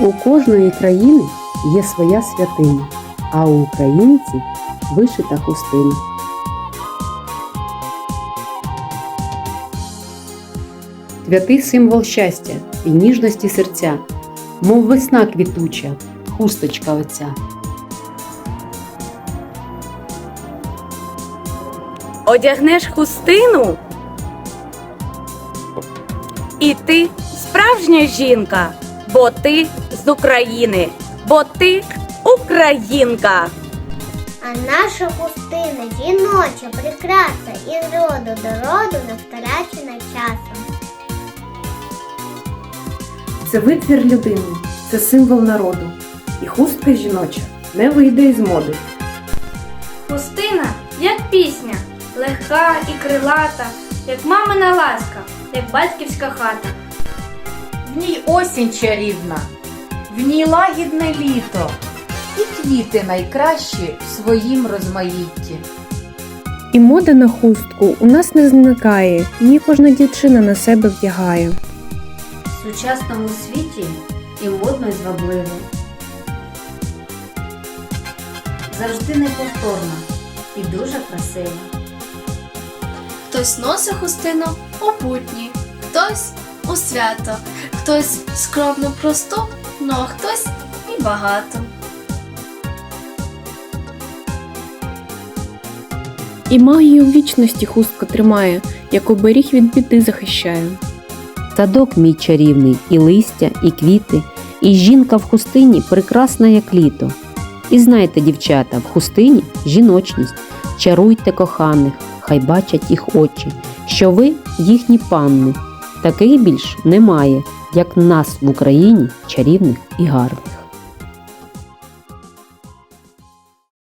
У кожної країни є своя святиня, а у українців вишита хустина. Святий символ щастя і ніжності серця, мов весна квітуча, хусточка оця. Одягнеш хустину. І ти справжня жінка, бо ти з України, бо ти українка. А наша хустина жіноча, прекрасна, із роду до роду не втрачена часом. Це витвір людини, це символ народу. І хустка жіноча не вийде із моди. Хустина, як пісня, легка і крилата, як мамина ласка, як батьківська хата. В ній осінь чарівна, в ній лагідне літо, і квіти найкращі в своїм розмаїтті. І мода на хустку у нас не зникає, її кожна дівчина на себе вдягає. В сучасному світі і модно, і звабливо. Завжди неповторна і дуже красива. Хтось носить хустину у будні, хтось у свято, хтось скромно просто, ну а хтось і багато. І магію вічності хустка тримає, як оберіг від біди захищає. Садок мій чарівний, і листя, і квіти, і жінка в хустині прекрасна, як літо. І знайте, дівчата, в хустині жіночність. Чаруйте коханих, хай бачать їх очі, що ви їхні панни. Таких більш немає, як нас в Україні чарівних і гарних.